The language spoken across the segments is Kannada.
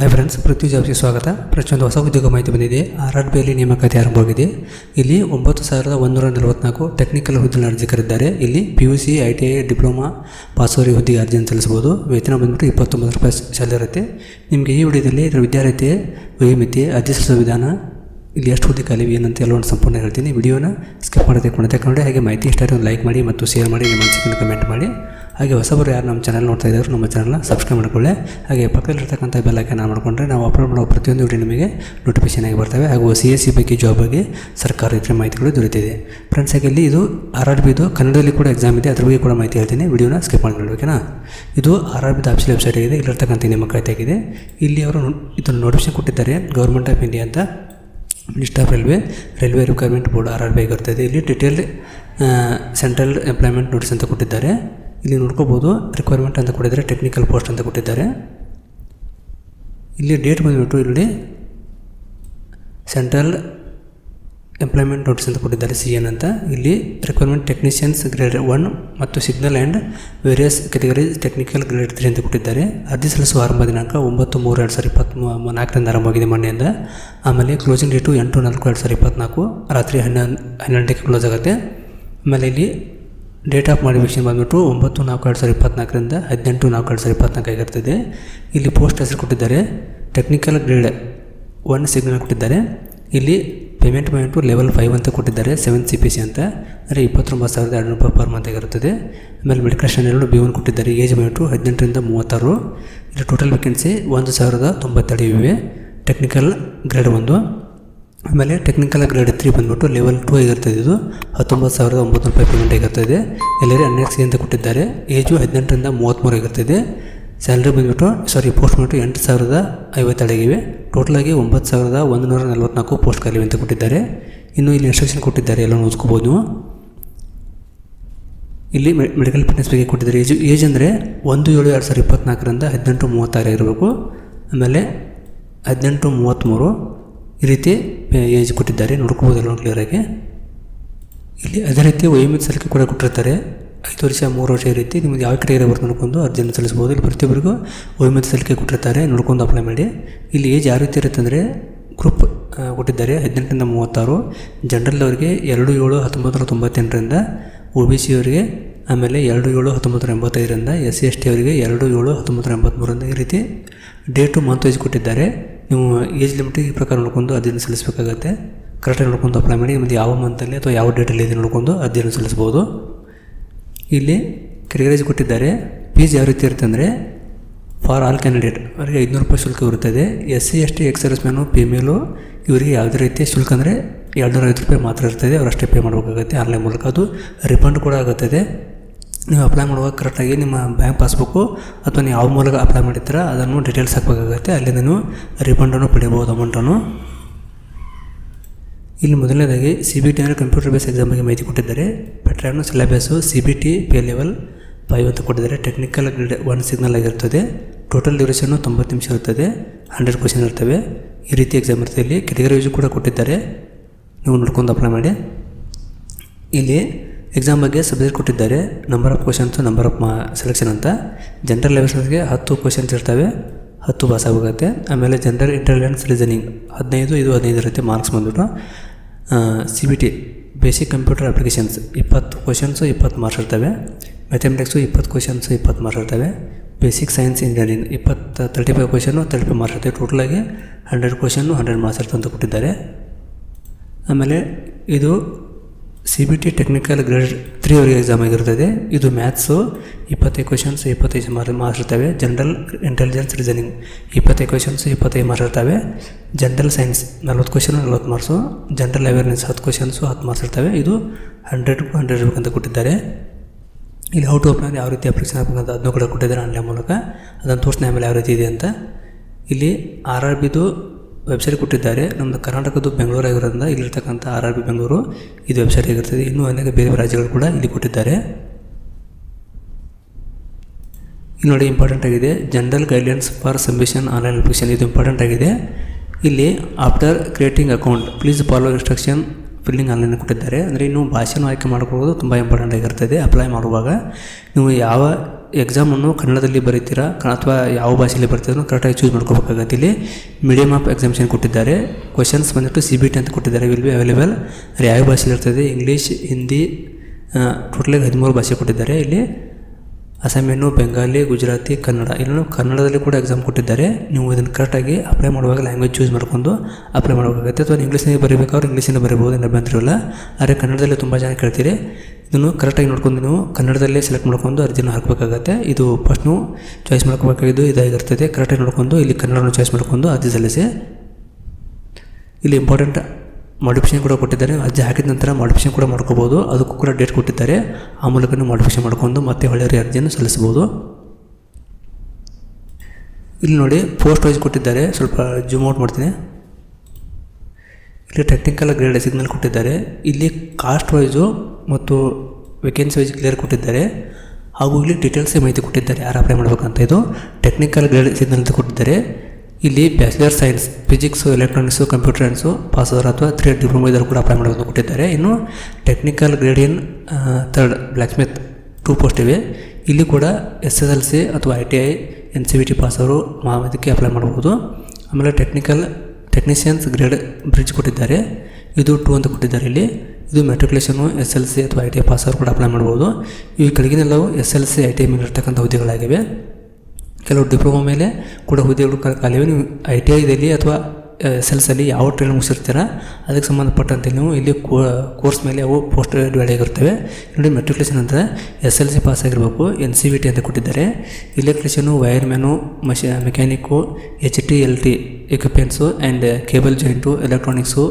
ಹಾಯ್ ಫ್ರೆಂಡ್ಸ್ ಪೃಥ್ವಿ ಜಾಬ್ಸ್ಗೆ ಸ್ವಾಗತ. ಪ್ರತಿಯೊಂದು ಹೊಸ ಉದ್ಯೋಗ ಮಾಹಿತಿ ಬಂದಿದೆ. ಆರ್ ಆರ್ ಬಿಯಲ್ಲಿ ನೇಮಕಾತಿ ಆರಂಭವಾಗಿದೆ. ಇಲ್ಲಿ ಒಂಬತ್ತು ಸಾವಿರದ ಒಂದೂರ ನಲವತ್ನಾಲ್ಕು ಟೆಕ್ನಿಕಲ್ ಹುದ್ದೆಗಳ ಅರ್ಜಿ ಕರೆದಿದ್ದಾರೆ ಇಲ್ಲಿ P U C I T I diploma ಪಾಸೋರಿ ಹುದ್ದೆಗೆ ಅರ್ಜಿಯನ್ನು ಸಲ್ಲಿಸಬಹುದು. ವೇತನ ಬಂದ್ಬಿಟ್ಟು ಇಪ್ಪತ್ತೊಂಬತ್ತು ರೂಪಾಯಿ ಸ್ಯಾಲರಿ ಇರುತ್ತೆ. ನಿಮಗೆ ಈ ವಿಡಿಯೋದಲ್ಲಿ ಇದರ ವಿದ್ಯಾರ್ಥಿ ವಯೋಮಿತಿ ಅರ್ಜಿ ಸಲ್ಲಿಸುವ ವಿಧಾನ, ಇಲ್ಲಿ ಎಷ್ಟು ಹುದ್ದೆ ಖಾಲಿ ಏನಂತ ಎಲ್ಲವನ್ನು ಸಂಪೂರ್ಣ ಹೇಳ್ತೀನಿ. ವಿಡಿಯೋನ ಸ್ಕಿಪ್ ಮಾಡೋದಕ್ಕೆ ಕೊಡೋದಕ್ಕೆ ಕಂಡು ಹಾಗೆ ಮಾಹಿತಿ ಇಷ್ಟ ಒಂದು ಲೈಕ್ ಮಾಡಿ ಮತ್ತು ಶೇರ್ ಮಾಡಿ. ನಿಮ್ಮ ಅನಿಸಿಕೆಯನ್ನು ಕಮೆಂಟ್ ಮಾಡಿ. ಹಾಗೆ ಹೊಸಬರು ಯಾರು ನಮ್ಮ ಚಾನಲ್ ನೋಡ್ತಾ ಇದ್ದಾರೆ ನಮ್ಮ ಚಾನಲ್ನ ಸಬ್ಸ್ಕ್ರೈಬ್ ಮಾಡ್ಕೊಳ್ಳಿ. ಹಾಗೆ ಪಕ್ಕದಲ್ಲಿರ್ತಕ್ಕಂಥ ಆನ್ ಮಾಡಿಕೊಂಡ್ರೆ ನಾವು ಅಪ್ಲೋಡ್ ಮಾಡೋ ಪ್ರತಿಯೊಂದು ವಿಡಿಯೋ ನಿಮಗೆ ನೋಟಿಫಿಕೇಷನ್ ಆಗಿ ಬರ್ತವೆ. ಹಾಗೂ ಸಿ ಎಸ್ ಸಿ ಬಗ್ಗೆ ಜಾಬ್ ಬಗ್ಗೆ ಸರ್ಕಾರ ಇತರ ಮಾಹಿತಿಗಳು ದೊರೆತಿದೆ. ಫ್ರೆಂಡ್ಸ್ ಹಾಗೆ ಇಲ್ಲಿ ಇದು ಆರ್ ಆರ್ ಬಿದು ಕನ್ನಡದಲ್ಲಿ ಕೂಡ ಎಕ್ಸಾಮ್ ಇದೆ. ಅದ್ರ ಬಗ್ಗೆ ಕೂಡ ಮಾಹಿತಿ ಹೇಳ್ತೀನಿ. ವಿಡಿಯೋನ ಸ್ಕಿಪ್ ಮಾಡಿ ಓಕೆನಾ ಇದು ಆರ್ ಆರ್ ಬಿದ ಆಫೀಸಿಯಲ್ ವೆಬ್ಸೈಟ್ ಆಗಿದೆ. ಇಲ್ಲಿರ್ತಕ್ಕಂಥ ನೇಮಕಾತಿ ಆಗಿದೆ ಇಲ್ಲಿ ಅವರು ಇದನ್ನು ನೋಟಿಫಿಕೇಶನ್ ಕೊಟ್ಟಿದ್ದಾರೆ. ಗೌರ್ಮೆಂಟ್ ಆಫ್ ಇಂಡಿಯಾ ಅಂತ minister of railway railway requirement board R R B ಆಗಿರ್ತದೆ. ಇಲ್ಲಿ ಡಿಟೇಲ್ಡ್ ಸೆಂಟ್ರಲ್ ಎಂಪ್ಲಾಯ್ಮೆಂಟ್ ನೋಟಿಸ್ ಅಂತ ಕೊಟ್ಟಿದ್ದಾರೆ. ಇಲ್ಲಿ ನೋಡ್ಕೋಬೋದು ರಿಕ್ವೈರ್ಮೆಂಟ್ ಅಂತ ಕೊಟ್ಟಿದ್ದಾರೆ ಟೆಕ್ನಿಕಲ್ ಪೋಸ್ಟ್ ಅಂತ ಕೊಟ್ಟಿದ್ದಾರೆ. ಇಲ್ಲಿ ಡೇಟ್ ಬಂದುಬಿಟ್ಟು ಇಲ್ಲಿ ಸೆಂಟ್ರಲ್ ಎಂಪ್ಲಾಯ್ಮೆಂಟ್ ನೋಟಿಸ್ ಅಂತ ಕೊಟ್ಟಿದ್ದಾರೆ ಸಿ ಎನ್ ಅಂತ. ಇಲ್ಲಿ ರಿಕ್ವೈರ್ಮೆಂಟ್ ಟೆಕ್ನಿಷಿಯನ್ಸ್ ಗ್ರೇಡ್ ಒನ್ ಮತ್ತು signal and various categories technical grade three ಅಂತ ಕೊಟ್ಟಿದ್ದಾರೆ. ಅರ್ಜಿ ಸಲ್ಲಿಸುವ ಆರಂಭ ದಿನಾಂಕ ಒಂಬತ್ತು ಮೂರು ಎರಡು ಸಾವಿರದ ಇಪ್ಪತ್ತ್ ನಾಲ್ಕರಿಂದ ಆರಂಭವಾಗಿದೆ ಮೊನ್ನೆಯಿಂದ. ಆಮೇಲೆ ಕ್ಲೋಸಿಂಗ್ ಡೇಟು ಎಂಟು ನಾಲ್ಕು ಎರಡು ಸಾವಿರದ ಇಪ್ಪತ್ತ್ನಾಲ್ಕು ರಾತ್ರಿ ಹನ್ನೊಂದು ಹನ್ನೆರಡಕ್ಕೆ ಕ್ಲೋಸ್ ಆಗುತ್ತೆ. ಆಮೇಲೆ ಇಲ್ಲಿ ಡೇಟ್ ಆಫ್ ಮಾಡಿಫಿಕೇಷನ್ ಬಂದುಬಿಟ್ಟು ಒಂಬತ್ತು ನಾಲ್ಕು ಎರಡು ಸಾವಿರದ ಇಪ್ಪತ್ನಾಲ್ಕರಿಂದ ಹದಿನೆಂಟು ನಾಲ್ಕು ಎರಡು ಸಾವಿರದ ಇಪ್ಪತ್ತ್ನಾಲ್ಕು ಆಗಿರ್ತದೆ. ಇಲ್ಲಿ ಪೋಸ್ಟ್ ಹೆಸರು ಕೊಟ್ಟಿದ್ದಾರೆ. ಟೆಕ್ನಿಕಲ್ ಗ್ರೇಡ್ ಒನ್ ಸಿಗ್ನಲ್ ಕೊಟ್ಟಿದ್ದಾರೆ. ಇಲ್ಲಿ ಪೇಮೆಂಟ್ ಬಂದ್ಬಿಟ್ಟು ಲೆವೆಲ್ ಫೈವ್ ಅಂತ ಕೊಟ್ಟಿದ್ದಾರೆ ಸೆವೆನ್ ಸಿ ಪಿ ಸಿ ಅಂತ. ಅಂದರೆ ಇಪ್ಪತ್ತೊಂಬತ್ತು ಸಾವಿರದ ಎರಡು ರೂಪಾಯಿ ಪರ್ ಮಂತ್ ಆಗಿರುತ್ತದೆ. ಆಮೇಲೆ ಮೆಡಿಕಲ್ ಎರಡು ಬಿ ಒನ್ ಕೊಟ್ಟಿದ್ದಾರೆ ಏಜ್ ಬಂದ್ಬಿಟ್ಟು ಹದಿನೆಂಟರಿಂದ ಮೂವತ್ತಾರು. ಇಲ್ಲಿ ಟೋಟಲ್ ವೇಕೆನ್ಸಿ ಒಂದು ಸಾವಿರದ ತೊಂಬತ್ತೆರಡು ಇವೆ. ಟೆಕ್ನಿಕಲ್ ಗ್ರೇಡ್ ಒಂದು. ಆಮೇಲೆ ಟೆಕ್ನಿಕಲ್ ಗ್ರೇಡ್ ತ್ರೀ ಬಂದ್ಬಿಟ್ಟು ಲೆವೆಲ್ ಟೂ ಆಗಿರ್ತದೆ ಇದು. ಹತ್ತೊಂಬತ್ತು ಸಾವಿರದ ಒಂಬತ್ತು ರೂಪಾಯಿ ಪೇಮೆಂಟ್ ಆಗಿರ್ತದೆ ಎಲ್ಲರೂ ಎನ್ ಎಕ್ಸ್ ಅಂತ ಕೊಟ್ಟಿದ್ದಾರೆ. ಏಜು ಹದಿನೆಂಟರಿಂದ ಮೂವತ್ತ್ಮೂರು ಆಗಿರ್ತದೆ ಸ್ಯಾಲ್ರಿ ಬಂದುಬಿಟ್ಟು ಸಾರಿ ಪೋಸ್ಟ್ ಬಂದುಬಿಟ್ಟು ಎಂಟು ಸಾವಿರದ ಐವತ್ತೆರಡಾಗಿವೆ ಟೋಟಲಾಗಿ ಒಂಬತ್ತು ಸಾವಿರದ ಒಂದು ನೂರ ನಲ್ವತ್ನಾಲ್ಕು ಪೋಸ್ಟ್ ಖಾಲಿ ಅಂತ ಕೊಟ್ಟಿದ್ದಾರೆ. ಇನ್ನು ಇಲ್ಲಿ ಇನ್ಸ್ಟ್ರಕ್ಷನ್ ಕೊಟ್ಟಿದ್ದಾರೆ ಎಲ್ಲ ಓದ್ಕೋಬೋದು ಇಲ್ಲಿ ಮೆಡಿಕಲ್ ಫಿಟ್ನೆಸ್ ಬಗ್ಗೆ ಕೊಟ್ಟಿದ್ದಾರೆ. ಏಜು ಏಜ್ ಅಂದರೆ ಒಂದು ಏಳು ಎರಡು ಸಾವಿರದ ಇಪ್ಪತ್ತ್ನಾಲ್ಕರಿಂದ ಹದಿನೆಂಟು ಮೂವತ್ತಾರು ಇರಬೇಕು ಆಮೇಲೆ ಹದಿನೆಂಟು ಮೂವತ್ತ್ಮೂರು ಈ ರೀತಿ ಏಜ್ ಕೊಟ್ಟಿದ್ದಾರೆ. ನೋಡ್ಕೋಬೋದಲ್ಲ ಕ್ಲಿಯರಾಗಿ ಇಲ್ಲಿ ಅದೇ ರೀತಿ ವಯೋಮಿತ ಸಲಿಕೆ ಕೂಡ ಕೊಟ್ಟಿರ್ತಾರೆ. ಐದು ವರ್ಷ, ಮೂರು ವರ್ಷ ಈ ರೀತಿ. ನಿಮ್ಗೆ ಯಾವ ಕ್ರಿಯೆ ಬರುತ್ತೆ ನೋಡ್ಕೊಂಡು ಅರ್ಜಿಯನ್ನು ಸಲ್ಲಿಸ್ಬೋದು ಇಲ್ಲಿ ಪ್ರತಿಯೊಬ್ಬರಿಗೂ ವಯೋಮಿತ ಸಲಿಕೆ ಕೊಟ್ಟಿರ್ತಾರೆ. ನೋಡ್ಕೊಂಡು ಅಪ್ಲೈ ಮಾಡಿ. ಇಲ್ಲಿ ಏಜ್ ಯಾವ ರೀತಿ ಇರುತ್ತೆ ಅಂದರೆ ಗ್ರೂಪ್ ಕೊಟ್ಟಿದ್ದಾರೆ. ಹದಿನೆಂಟರಿಂದ ಮೂವತ್ತಾರು. ಜನರಲ್ ಅವರಿಗೆ ಎರಡು ಏಳು ಹತ್ತೊಂಬತ್ತು ನೂರ ತೊಂಬತ್ತೆಂಟರಿಂದ ಒ ಬಿ ಸಿ ಅವರಿಗೆ ಆಮೇಲೆ ಎರಡು ಏಳು ಹತ್ತೊಂಬತ್ತು ನೂರ ಎಂಬತ್ತೈದರಿಂದ ಎಸ್ ಸಿ ಎಸ್ ಟಿ ಅವರಿಗೆ ಎರಡು ಏಳು ಹತ್ತೊಂಬತ್ತು ನೂರ ಎಂಬತ್ತ್ಮೂರರಿಂದ ಈ ರೀತಿ ಡೇಟು ಮಂತ್ ವೈಸ್ ಕೊಟ್ಟಿದ್ದಾರೆ. ನೀವು ಏಜ್ ಲಿಮಿಟ್ ಈ ಪ್ರಕಾರ ನೋಡ್ಕೊಂಡು ಅರ್ಜಿಯನ್ನು ಸಲ್ಲಿಸಬೇಕಾಗತ್ತೆ. ಕರೆಕ್ಟಾಗಿ ನೋಡ್ಕೊಂಡು ಅಪ್ಲೈ ಮಾಡಿ ನಿಮ್ಮದು ಯಾವ ಮಂತಲ್ಲಿ ಅಥವಾ ಯಾವ ಡೇಟಲ್ಲಿ ಇದೆ ನೋಡ್ಕೊಂಡು ಅರ್ಜಿಯನ್ನು ಸಲ್ಲಿಸ್ಬೋದು ಇಲ್ಲಿ ಕೆಟಗರೈಸ್ ಕೊಟ್ಟಿದ್ದಾರೆ ಫೀಸ್ ಯಾವ ರೀತಿ ಇರುತ್ತೆ ಅಂದರೆ ಫಾರ್ ಆಲ್ ಕ್ಯಾಂಡಿಡೇಟ್ ಅವರಿಗೆ ಐದುನೂರು ರೂಪಾಯಿ ಶುಲ್ಕ ಇರುತ್ತದೆ. S C S T ex service man female ಇವರಿಗೆ ಯಾವುದೇ ರೀತಿಯ ಶುಲ್ಕ ಅಂದರೆ ಎರಡುನೂರ ಐವತ್ತು ರೂಪಾಯಿ ಮಾತ್ರ ಇರ್ತದೆ. ಅವರಷ್ಟೇ ಪೇ ಮಾಡಬೇಕಾಗುತ್ತೆ. ಆನ್ಲೈನ್ ಮೂಲಕ ಅದು ರಿಫಂಡ್ ಕೂಡ ಆಗುತ್ತದೆ. ನೀವು ಅಪ್ಲೈ ಮಾಡುವಾಗ ಕರೆಕ್ಟಾಗಿ ನಿಮ್ಮ ಬ್ಯಾಂಕ್ ಪಾಸ್ಬುಕ್ಕು ಅಥವಾ ನೀವು ಯಾವ ಮೂಲಕ ಅಪ್ಲೈ ಮಾಡಿರ್ತೀರ ಅದನ್ನು ಡೀಟೇಲ್ಸ್ ಹಾಕಬೇಕಾಗುತ್ತೆ. ಅಲ್ಲಿಂದ ನೀವು ರಿಫಂಡನ್ನು ಪಡಿಬೋದು ಅಮೌಂಟನ್ನು ಇಲ್ಲಿ ಮೊದಲನೇದಾಗಿ ಸಿ ಬಿ ಟಿ ಅಂದರೆ ಕಂಪ್ಯೂಟರ್ ಬೇಸ್ ಎಕ್ಸಾಮ್ ಬಗ್ಗೆ ಮಾಹಿತಿ ಕೊಟ್ಟಿದ್ದಾರೆ. Pattern syllabus C B T P level five ಅಂತ ಕೊಟ್ಟಿದ್ದಾರೆ. ಟೆಕ್ನಿಕಲ್ ಗ್ರೇಡ್ ಒನ್ ಸಿಗ್ನಲ್ ಆಗಿರ್ತದೆ ಟೋಟಲ್ ಡ್ಯೂರೇಷನ್ನು ತೊಂಬತ್ತು ನಿಮಿಷ ಇರ್ತದೆ ಹಂಡ್ರೆಡ್ ಕ್ವಶನ್ ಇರ್ತವೆ. ಈ ರೀತಿ ಎಕ್ಸಾಮ್ ಇರ್ತದೆ ಇಲ್ಲಿ ಕೆಟಗರಿ ವೈಸು ಕೂಡ ಕೊಟ್ಟಿದ್ದಾರೆ. ನೀವು ನೋಡ್ಕೊಂಡು ಅಪ್ಲೈ ಮಾಡಿ. ಇಲ್ಲಿ ಎಕ್ಸಾಮ್ ಬಗ್ಗೆ ಸಬ್ಜೆಕ್ಟ್ ಕೊಟ್ಟಿದ್ದಾರೆ. Number of questions number of ಮಾ ಸೆಲೆಕ್ಷನ್ ಅಂತ. ಜನರಲ್ ಲೆವೆಲ್ಸ್ಗೆ ಹತ್ತು ಕ್ವಶನ್ಸ್ ಇರ್ತವೆ. ಹತ್ತು ಪಾಸ್ ಆಗುತ್ತೆ ಆಮೇಲೆ ಜನರಲ್ ಇಂಟೆಲಿಜೆನ್ಸ್ ರೀಸನಿಂಗ್ ಹದಿನೈದು ಇದು ಹದಿನೈದು ಇರುತ್ತೆ ಮಾರ್ಕ್ಸ್ ಬಂದ್ಬಿಟ್ಟು. C B T basic computer applications ಇಪ್ಪತ್ತು ಕ್ವಶನ್ಸು ಇಪ್ಪತ್ತು ಮಾರ್ಕ್ಸ್ ಇರ್ತವೆ. ಮ್ಯಾಥಮೆಟಿಕ್ಸು ಇಪ್ಪತ್ತು ಕ್ವಶನ್ಸು ಇಪ್ಪತ್ತು ಮಾರ್ಕ್ಸ್ ಇರ್ತವೆ. ಬೇಸಿಕ್ ಸೈನ್ಸ್ ಇಂಜಿನಿಯರಿಂಗ್ ಇಪ್ಪತ್ತು thirty five question thirty five marks ಇರ್ತವೆ ಟೋಟಲಾಗಿ ಹಂಡ್ರೆಡ್ ಕ್ವಶನ್ನು ಹಂಡ್ರೆಡ್ ಮಾರ್ಕ್ಸ್ ಇರ್ತವೆ ಅಂತ ಕೊಟ್ಟಿದ್ದಾರೆ. ಆಮೇಲೆ ಇದು C B T technical grade ತ್ರೀವರೆಗೆ exam ಆಗಿರ್ತದೆ. ಇದು ಮ್ಯಾಥ್ಸು ಇಪ್ಪತ್ತೈದು ಕ್ವೆಶನ್ಸ್ ಇಪ್ಪತ್ತೈದು ಮಾರ್ ಮಾರ್ಕ್ಸ್ ಇರ್ತವೆ. ಜನರಲ್ ಇಂಟೆಲಿಜೆನ್ಸ್ ರೀಸನಿಂಗ್ ಇಪ್ಪತ್ತೈದು ಕ್ವಶನ್ಸ್ ಇಪ್ಪತ್ತೈದು ಮಾರ್ಕ್ಸ್ ಇರ್ತವೆ. ಜನರಲ್ ಸೈನ್ಸ್ ನಲ್ವತ್ತು ಕ್ವಶನ್ ನಲ್ವತ್ತು ಮಾರ್ಕ್ಸು ಜನರಲ್ ಅವೇರ್ನೆಸ್ ಹತ್ತು ಕ್ವಶನ್ಸು ಹತ್ತು ಮಾರ್ಕ್ಸ್ ಇರ್ತವೆ. ಇದು ಹಂಡ್ರೆಡ್ ಹಂಡ್ರೆಡ್ ಅಂತ ಕೊಟ್ಟಿದ್ದಾರೆ. ಇಲ್ಲಿ ಔಟ್ ಓಪನ್ ಯಾವ ರೀತಿ ಅಪ್ಲಿಕೇಶನ್ ಹಾಕಬೇಕಂತ ಅದನ್ನು ಕೂಡ ಕೊಟ್ಟಿದ್ದಾರೆ ಆನ್ಲೈನ್ ಮೂಲಕ. ಅದನ್ನು ತೋರಿಸ್ತೀನಿ ಆಮೇಲೆ ಯಾವ ರೀತಿ ಇದೆ ಅಂತ. ಇಲ್ಲಿ ಆರ್ ಆರ್ ಬಿದು ವೆಬ್ಸೈಟ್ ಕೊಟ್ಟಿದ್ದಾರೆ. ನಮ್ಮದು ಕರ್ನಾಟಕದ್ದು ಬೆಂಗಳೂರು ಆಗಿರೋದ್ರಿಂದ ಇಲ್ಲಿರ್ತಕ್ಕಂಥ ಆರ್ ಆರ್ ಬಿ ಬೆಂಗಳೂರು ಇದು ವೆಬ್ಸೈಟ್ ಆಗಿರ್ತದೆ. ಇನ್ನೂ ಅನೇಕ ಬೇರೆ ರಾಜ್ಯಗಳು ಕೂಡ ಇಲ್ಲಿ ಕೊಟ್ಟಿದ್ದಾರೆ. ಇಲ್ಲಿ ನೋಡಿ ಇಂಪಾರ್ಟೆಂಟ್ ಆಗಿದೆ. General guidelines for submission online application ಇದು ಇಂಪಾರ್ಟೆಂಟ್ ಆಗಿದೆ. ಇಲ್ಲಿ after creating account please follow instruction filling online ಕೊಟ್ಟಿದ್ದಾರೆ. ಅಂದರೆ ಇನ್ನು ಭಾಷೆನೂ ಆಯ್ಕೆ ಮಾಡ್ಕೊಳ್ಳೋದು ತುಂಬ ಇಂಪಾರ್ಟೆಂಟ್ ಆಗಿರ್ತದೆ. ಅಪ್ಲೈ ಮಾಡುವಾಗ ನೀವು ಯಾವ ಎಕ್ಸಾಮನ್ನು ಕನ್ನಡದಲ್ಲಿ ಬರೀತೀರಾ, ಅಥವಾ ಯಾವ ಭಾಷೆಯಲ್ಲಿ ಬರ್ತೀರೋ ಕರೆಕ್ಟಾಗಿ ಚೂಸ್ ಮಾಡ್ಕೋಬೇಕಾಗತ್ತೆ ಇಲ್ಲಿ ಮೀಡಿಯಮ್ ಆಫ್ ಎಕ್ಸಾಮಿಷನ್ ಕೊಟ್ಟಿದ್ದಾರೆ. ಕ್ವಶನ್ಸ್ ಬಂದ್ಬಿಟ್ಟು ಸಿ ಬಿ ಟಿ ಅಂತ ಕೊಟ್ಟಿದ್ದಾರೆ. ವಿಲ್ ಬಿ ಅವೈಲೇಬಲ್ ಯಾವ ಭಾಷೆಯಲ್ಲಿ ಇರ್ತದೆ? ಇಂಗ್ಲೀಷ್ ಹಿಂದಿ ಟೋಟಲಾಗಿ ಹದಿಮೂರು ಭಾಷೆ ಕೊಟ್ಟಿದ್ದಾರೆ. ಇಲ್ಲಿ ಅಸಾಮಿಯನ್ನು ಬೆಂಗಾಲಿ ಗುಜರಾತಿ ಕನ್ನಡ ಇಲ್ಲೂ ಕನ್ನಡದಲ್ಲಿ ಕೂಡ ಎಕ್ಸಾಮ್ ಕೊಟ್ಟಿದ್ದಾರೆ. ನೀವು ಇದನ್ನು ಕರೆಕ್ಟಾಗಿ ಅಪ್ಲೈ ಮಾಡುವಾಗ ಲ್ಯಾಂಗ್ವೇಜ್ ಚೂಸ್ ಮಾಡ್ಕೊಂಡು ಅಪ್ಲೈ ಮಾಡಬೇಕಾಗುತ್ತೆ ಅಥವಾ ಇಂಗ್ಲೀಷ್ನಲ್ಲಿ ಬರೀಬೇಕಾದ್ರೆ ಇಂಗ್ಲೀಷಿಂದ ಬರೀಬೋದು ಏನು ಅಭ್ಯಂತರ ಇಲ್ಲ. ಆದರೆ ಕನ್ನಡದಲ್ಲಿ ತುಂಬ ಜನ ಕೇಳ್ತೀರಿ. ಇದನ್ನು ಕರೆಕ್ಟಾಗಿ ನೋಡ್ಕೊಂಡು ನೀವು ಕನ್ನಡದಲ್ಲೇ ಸೆಲೆಕ್ಟ್ ಮಾಡ್ಕೊಂಡು ಅರ್ಜಿನ ಹಾಕಬೇಕಾಗತ್ತೆ. ಇದು ಫಸ್ಟ್ ನೀವು ಚಾಯ್ಸ್ ಮಾಡ್ಕೋಬೇಕಾಗಿದ್ದು ಇದಾಗಿರ್ತದೆ ಕರೆಕ್ಟಾಗಿ ನೋಡ್ಕೊಂಡು ಇಲ್ಲಿ ಕನ್ನಡವನ್ನು ಚಾಯ್ಸ್ ಮಾಡ್ಕೊಂಡು ಅರ್ಜಿ ಸಲ್ಲಿಸಿ. ಇಲ್ಲಿ ಇಂಪಾರ್ಟೆಂಟ್ ಮಾಡಿಫಿಕೇಷನ್ ಕೂಡ ಕೊಟ್ಟಿದ್ದಾರೆ. ಅರ್ಜಿ ಹಾಕಿದ ನಂತರ ಮಾಡಿಫಿಕೇಷನ್ ಕೂಡ ಮಾಡ್ಕೋಬೋದು. ಅದಕ್ಕೂ ಕೂಡ ಡೇಟ್ ಕೊಟ್ಟಿದ್ದಾರೆ. ಆ ಮೂಲಕ ಮಾಡಿಫಿಕೇಷನ್ ಮಾಡ್ಕೊಂಡು ಮತ್ತೆ ಒಳ್ಳೆಯ ಅರ್ಜಿಯನ್ನು ಸಲ್ಲಿಸ್ಬೋದು ಇಲ್ಲಿ ನೋಡಿ ಪೋಸ್ಟ್ ವೈಸ್ ಕೊಟ್ಟಿದ್ದಾರೆ. ಸ್ವಲ್ಪ ಜೂಮ್ ಔಟ್ ಮಾಡ್ತೀನಿ. ಇಲ್ಲಿ ಟೆಕ್ನಿಕಲ್ ಗ್ರೇಡ್ ಸಿಗ್ನಲ್ ಕೊಟ್ಟಿದ್ದಾರೆ. ಇಲ್ಲಿ ಕಾಸ್ಟ್ ವೈಸು ಮತ್ತು ವೇಕೆನ್ಸಿ ವೈಸ್ ಕ್ಲಿಯರ್ ಕೊಟ್ಟಿದ್ದಾರೆ. ಹಾಗೂ ಇಲ್ಲಿ ಡೀಟೇಲ್ಸೇ ಮಾಹಿತಿ ಕೊಟ್ಟಿದ್ದಾರೆ. ಯಾರು ಅಪ್ಲೈ ಮಾಡಬೇಕಂತ ಇದು. ಟೆಕ್ನಿಕಲ್ ಗ್ರೇಡ್ ಸಿಗ್ನಲ್ ಅಂತ ಕೊಟ್ಟಿದ್ದಾರೆ. ಇಲ್ಲಿ bachelor science, physics, electronics computer science pass hour ಅಥವಾ ತ್ರೀ ಡಿಪ್ಲೊಮಾ ಇದ್ದರೂ ಕೂಡ ಅಪ್ಲೈ ಮಾಡಬೇಕು ಕೊಟ್ಟಿದ್ದಾರೆ. ಇನ್ನು ಟೆಕ್ನಿಕಲ್ ಗ್ರೇಡಿಯನ್ third blacksmith two post ಇವೆ. ಇಲ್ಲಿ ಕೂಡ ಎಸ್ ಎಸ್ ಎಲ್ ಸಿ ಅಥವಾ I T I, N C V T pass ಅವರು ಇದಕ್ಕೆ ಅಪ್ಲೈ ಮಾಡ್ಬೋದು. ಆಮೇಲೆ ಟೆಕ್ನಿಕಲ್ ಟೆಕ್ನಿಷಿಯನ್ಸ್ ಗ್ರೇಡ್ ಬ್ರಿಡ್ಜ್ ಕೊಟ್ಟಿದ್ದಾರೆ. ಇದು ಟೂ ಅಂತ ಕೊಟ್ಟಿದ್ದಾರೆ ಇಲ್ಲಿ. ಇದು ಮೆಟ್ರಿಕ್ಯುಲೇಷನು, ಎಸ್ ಎಲ್ ಸಿ ಅಥವಾ ಐ ಟಿ ಐ ಪಾಸ್ ಅವರು ಕೂಡ ಅಪ್ಲೈ ಮಾಡ್ಬೋದು. ಇವು ಕೆಳಗಿನೆಲ್ಲವೂ S L C, I T I ಮೇಲೆ ಇರ್ತಕ್ಕಂಥ ಹುದ್ದೆಗಳಾಗಿವೆ. ಕೆಲವು ಡಿಪ್ಲೊಮಾ ಮೇಲೆ ಕೂಡ ಹುದ್ದೆಗಳು ಖಾಲಿ ನೀವು ಐ ಟಿ ಐದಲ್ಲಿ ಅಥವಾ ಎಸ್ ಎಲ್ ಸಲ್ಲಿ ಯಾವ ಟ್ರೈನ್ ಮುಗಿಸಿರ್ತೀರ, ಅದಕ್ಕೆ ಸಂಬಂಧಪಟ್ಟಂತೆ ನೀವು ಇಲ್ಲಿ ಕೋರ್ಸ್ ಮೇಲೆ ಅವು ಪೋಸ್ಟ್ ಡಿವೈಡ್ ಆಗಿರ್ತವೆ. ನೋಡಿ ಮೆಟ್ರಿಕ್ಯುಲೇಷನ್ ಅಂತ ಎಸ್ ಎಲ್ ಸಿ ಪಾಸ್ ಆಗಿರಬೇಕು ಎನ್ ಸಿ ವಿ ಟಿ ಅಂತ ಕೊಟ್ಟಿದ್ದಾರೆ. Electrician wireman ಮಷಿ mechanic H T L T equipments and cable joint electronics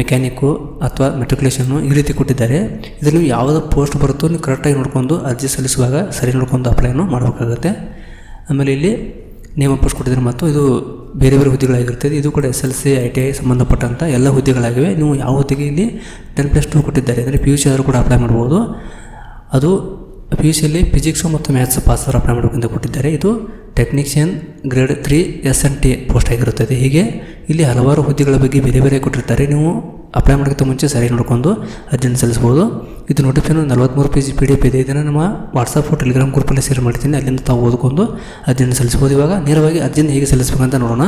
mechanic ಅಥವಾ ಮೆಟ್ರಿಕ್ಯುಲೇಷನ್ನು ಈ ರೀತಿ ಕೊಟ್ಟಿದ್ದಾರೆ. ಇದರಲ್ಲಿ ಯಾವುದೋ ಪೋಸ್ಟ್ ಬರುತ್ತೋ ನೀವು ಕರೆಕ್ಟಾಗಿ ನೋಡ್ಕೊಂಡು ಅರ್ಜಿ ಸಲ್ಲಿಸುವಾಗ ಸರಿ ನೋಡ್ಕೊಂಡು ಅಪ್ಲೈನು ಮಾಡಬೇಕಾಗುತ್ತೆ. ಆಮೇಲೆ ಇಲ್ಲಿ ನೇಮ ಪೋಸ್ಟ್ ಕೊಟ್ಟಿದ್ದಾರೆ ಮತ್ತು ಇದು ಬೇರೆ ಬೇರೆ ಹುದ್ದೆಗಳಾಗಿರ್ತದೆ. ಇದು ಕೂಡ S L C, I T I ಸಂಬಂಧಪಟ್ಟಂಥ ಎಲ್ಲ ಹುದ್ದೆಗಳಾಗಿವೆ. ನೀವು ಯಾವ ಹುದ್ದೆಗೆ ಇಲ್ಲಿ ಟೆನ್ ಪ್ಲಸ್ ಟು ಕೊಟ್ಟಿದ್ದಾರೆ ಅಂದರೆ ಪಿ ಯು ಸಿ ಆದರೂ ಕೂಡ ಅಪ್ಲೈ ಮಾಡ್ಬೋದು. ಅದು ಪಿ ಯು ಸಿಯಲ್ಲಿ ಫಿಸಿಕ್ಸು ಮತ್ತು ಮ್ಯಾಥ್ಸ್ ಪಾಸ್ ಅವರು ಅಪ್ಲೈ ಮಾಡಬೇಕಂತ ಕೊಟ್ಟಿದ್ದಾರೆ. ಇದು technician grade three S N T post ಆಗಿರುತ್ತದೆ. ಹೀಗೆ ಇಲ್ಲಿ ಹಲವಾರು ಹುದ್ದೆಗಳ ಬಗ್ಗೆ ಬೇರೆ ಬೇರೆ ಕೊಟ್ಟಿರ್ತಾರೆ. ನೀವು ಅಪ್ಲೈ ಮಾಡೋಕ್ಕಿಂತ ಮುಂಚೆ ಸರಿ ನೋಡ್ಕೊಂಡು ಅರ್ಜಿನ ಸಲ್ಲಿಸ್ಬೋದು. ಇದು ನೋಟಿಫಿಕೇನು ನಲ್ವತ್ತ್ಮೂರು ಪೇಜ್ ಪಿ ಡಿ ಎಫ್ ಇದೆ. ಇದನ್ನು ನಮ್ಮ ವಾಟ್ಸಪ್ ಟೆಲಿಗ್ರಾಮ್ ಗ್ರೂಪಲ್ಲಿ ಶೇರ್ ಮಾಡ್ತೀನಿ. ಅಲ್ಲಿಂದ ತಾವು ಓದ್ಕೊಂಡು ಅರ್ಜಿಯನ್ನು ಸಲ್ಲಿಸ್ಬೋದು. ಇವಾಗ ನೇರವಾಗಿ ಅರ್ಜಿಯನ್ನು ಹೇಗೆ ಸಲ್ಲಿಸ್ಬೇಕಂತ ನೋಡೋಣ.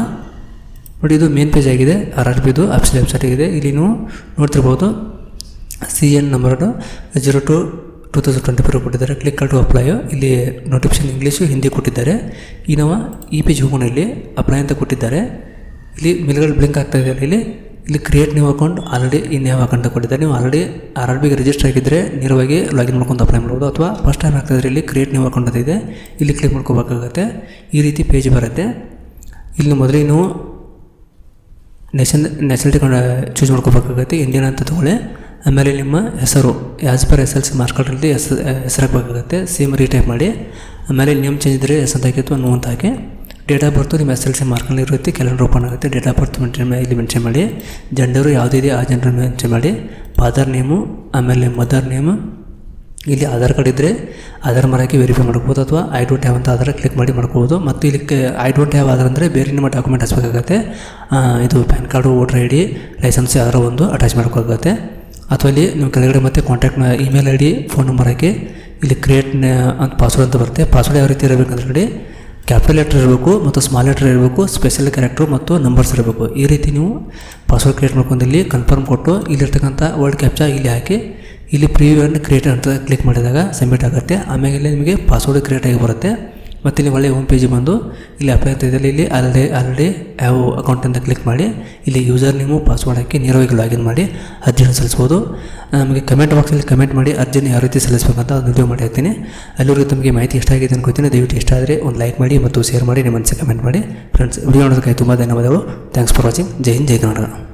ನೋಡಿ, ಇದು ಮೇನ್ ಪೇಜ್ ಆಗಿದೆ. ಆರ್ ಆರ್ ಪಿದು ಆಫೀಸ್ ವೆಬ್ಸೈಟ್ ಆಗಿದೆ. ಇಲ್ಲಿ ನೀವು ನೋಡ್ತಿರ್ಬೋದು. C N number zero two two thousand twenty four ಕೊಟ್ಟಿದ್ದಾರೆ. ಕ್ಲಿಕ್ ಟು ಅಪ್ಲೈ ಇಲ್ಲಿ ನೋಟಿಫಿಕೇಶನ್ ಇಂಗ್ಲೀಷು ಹಿಂದಿ ಕೊಟ್ಟಿದ್ದಾರೆ. ಈ ನಾವು ಈ ಪೇಜ್ ಹೋಗೋಣ ಇಲ್ಲಿ. ಅಪ್ಲೈ ಅಂತ ಕೊಟ್ಟಿದ್ದಾರೆ. ಇಲ್ಲಿ ಮಿಲ್ಗಳು ಬ್ಲಿಂಕ್ ಆಗ್ತಾ ಇದೆ ಇಲ್ಲಿ. ಇಲ್ಲಿ ಕ್ರಿಯೇಟ್ ನ್ಯೂ ಅಕೌಂಟ್ ಆಲ್ರೆಡಿ ಈ ನ್ಯೂ ಅಕೌಂಟ್ ಕೊಟ್ಟಿದ್ದಾರೆ. ನೀವು ಆಲ್ರೆಡಿ ಆರ್ ಆರ್ ಬಿಗೆ ರಿಜಿಸ್ಟರ್ ಆಗಿದ್ದರೆ ನೇರವಾಗಿ ಲಾಗಿನ್ ಮಾಡ್ಕೊಂಡು ಅಪ್ಲೈ ಮಾಡ್ಬೋದು. ಅಥವಾ ಫಸ್ಟ್ ಟೈಮ್ ಹಾಕಿದ್ರೆ ಇಲ್ಲಿ ಕ್ರಿಯೇಟ್ ನ್ಯೂ ಅಕೌಂಟ್ ಅಂತ ಇದೆ. ಇಲ್ಲಿ ಕ್ಲಿಕ್ ಮಾಡ್ಕೋಬೇಕಾಗತ್ತೆ. ಈ ರೀತಿ ಪೇಜ್ ಬರುತ್ತೆ. ಇಲ್ಲಿ ಮೊದಲೇ ನೀವು ನ್ಯಾಷನ್ ನ್ಯಾಷನಲಿಟಿ ಚೂಸ್ ಮಾಡ್ಕೋಬೇಕಾಗತ್ತೆ. ಇಂಡಿಯನ್ ಅಂತ ತೊಗೊಳ್ಳಿ. ಆಮೇಲೆ ನಿಮ್ಮ ಹೆಸರು as per S L C marks ಕಾರ್ಡಲ್ಲಿ ಹೆಸ್ ಹೆಸರು ಹಾಕಬೇಕಾಗುತ್ತೆ ಸೇಮ್ ರೀಟೈಪ್ ಮಾಡಿ. ಆಮೇಲೆ ನೇಮ್ ಚೇಂಜ್ ಇದ್ದರೆ ಎಸ್ ಅಂತ ಹಾಕಿ ಅಥವಾ ನೋ ಅಂತ ಹಾಕಿ. ಡೇಟ್ ಆಫ್ ಬರ್ತು ನಿಮ್ಮ ಎಸ್ ಎಲ್ ಸಿ ಮಾರ್ಕ್ನಲ್ಲಿ ಇರುತ್ತೆ ಕ್ಯಾಲೆಂಡರ್ ಓಪನ್ ಆಗುತ್ತೆ ಡೇಟ್ ಆಫ್ ಬರ್ತ್ ಮೆನ್ಷನ್ ಇಲ್ಲಿ ಮೆನ್ಷನ್ ಮಾಡಿ. ಜೆಂಡರು ಯಾವುದಿದೆ ಆ ಜೆಂಡರ್ ಮೆನ್ಷನ್ ಮಾಡಿ. ಫಾದರ್ ನೇಮು ಆಮೇಲೆ ಮದರ್ ನೇಮು ಇಲ್ಲಿ ಆಧಾರ್ ಕಾರ್ಡ್ ಇದ್ದರೆ ಆಧಾರ್ ಹಾಕಿ ವೆರಿಫೈ ಮಾಡ್ಬೋದು ಅಥವಾ ಐ ಡೋಂಟ್ ಹ್ಯಾವ್ ಅಂತ ಆಧಾರ ಕ್ಲಿಕ್ ಮಾಡಿ ಮಾಡ್ಕೋಬೋದು. ಮತ್ತು ಇಲ್ಲಿ ಐ ಡೋಂಟ್ ಹ್ಯಾವ್ ಆಧಾರ್ ಅಂದರೆ ಬೇರೆ ನಿಮ್ಮ ಡಾಕ್ಯುಮೆಂಟ್ ಹಚ್ಚಬೇಕಾಗತ್ತೆ ಇದು PAN card voter I D license ಯಾರೋ ಒಂದು ಅಟ್ಯಾಚ್ ಮಾಡ್ಕೋಬೇಕಾಗತ್ತೆ ಅಥವಾ ಇಲ್ಲಿ ನಿಮ್ಮ ಕೆಳಗಡೆ ಮತ್ತೆ contact email I D phone number ಹಾಕಿ. ಇಲ್ಲಿ ಕ್ರಿಯೇಟ್ ಅಂತ ಪಾಸ್ವರ್ಡ್ ಅಂತ ಬರುತ್ತೆ. ಪಾಸ್ವರ್ಡ್ ಯಾವ ರೀತಿ ಇರಬೇಕಂದ್ರೆ ಕ್ಯಾಪಿಟಲ್ ಲೆಟ್ರ್ ಇರಬೇಕು ಮತ್ತು ಸ್ಮಾಲ್ ಲೆಟ್ರ್ ಇರಬೇಕು ಸ್ಪೆಷಲ್ ಕ್ಯಾರೆಕ್ಟ್ರು ಮತ್ತು ನಂಬರ್ಸ್ ಇರಬೇಕು. ಈ ರೀತಿ ನೀವು ಪಾಸ್ವರ್ಡ್ ಕ್ರಿಯೇಟ್ ಮಾಡ್ಕೊಂಡು ಇಲ್ಲಿ ಕನ್ಫರ್ಮ್ ಕೊಟ್ಟು ಇಲ್ಲಿರ್ತಕ್ಕಂಥ ವರ್ಡ್ ಕ್ಯಾಪ್ಚಾ ಇಲ್ಲಿ ಹಾಕಿ, ಇಲ್ಲಿ ಪ್ರಿವ್ಯೂ ಅನ್ನು ಕ್ರಿಯೇಟ್ ಅಂತ ಕ್ಲಿಕ್ ಮಾಡಿದಾಗ ಸಬ್ಮಿಟ್ ಆಗುತ್ತೆ. ಆಮೇಲೆ ನಿಮಗೆ ಪಾಸ್ವರ್ಡ್ ಕ್ರಿಯೇಟ್ ಆಗಿ ಬರುತ್ತೆ. ಮತ್ತು ಇಲ್ಲಿ ಒಳ್ಳೆ ಹೋಮ್ ಪೇಜ್ ಬಂದು ಇಲ್ಲಿ ಅಪ್ಲೈ ಅಂತ ಇದ್ದಲ್ಲಿ ಇಲ್ಲಿ ಆಲ್ರೆಡಿ ಆಲ್ರೆಡಿ ಯಾವ ಅಕೌಂಟ್ ಅಂತ ಕ್ಲಿಕ್ ಮಾಡಿ, ಇಲ್ಲಿ ಯೂಸರ್ ನೇಮು ಪಾಸ್ವರ್ಡ್ ಹಾಕಿ ನೇರವಾಗಿ ಲಾಗಿನ್ ಮಾಡಿ, ಅರ್ಜಿಯನ್ನು ಸಲ್ಲಿಸ್ಬೋದು ನಮಗೆ ಕಮೆಂಟ್ ಬಾಕ್ಸಲ್ಲಿ ಕಮೆಂಟ್ ಮಾಡಿ, ಅರ್ಜಿಯನ್ನು ಯಾವ ರೀತಿ ಸಲ್ಲಿಸಬೇಕಂತ ಒಂದು ವಿಡಿಯೋ ಮಾಡಿ ಹಾಕ್ತೀನಿ ಅಲ್ಲಿವರೆಗೂ ತಮಗೆ ಮಾಹಿತಿ ಇಷ್ಟ ಆಗಿದೆ ಅನ್ಕೋತೀನಿ ದಯವಿಟ್ಟು ಇಷ್ಟ ಆದರೆ ಒಂದು ಲೈಕ್ ಮಾಡಿ ಮತ್ತು ಶೇರ್ ಮಾಡಿ, ನಿಮ್ಮ ಮನಸ್ಸಿಗೆ ಕಮೆಂಟ್ ಮಾಡಿ. ಫ್ರೆಂಡ್ಸ್ ವಿಡಿಯೋ ನೋಡೋದಕ್ಕೆ ತುಂಬ ಧನ್ಯವಾದಗಳು. ಥ್ಯಾಂಕ್ಸ್ ಫಾರ್ ವಾಚಿಂಗ್ ಜೈ ಹಿಂದ್, ಜೈ ಕರ್ನಾಟಕ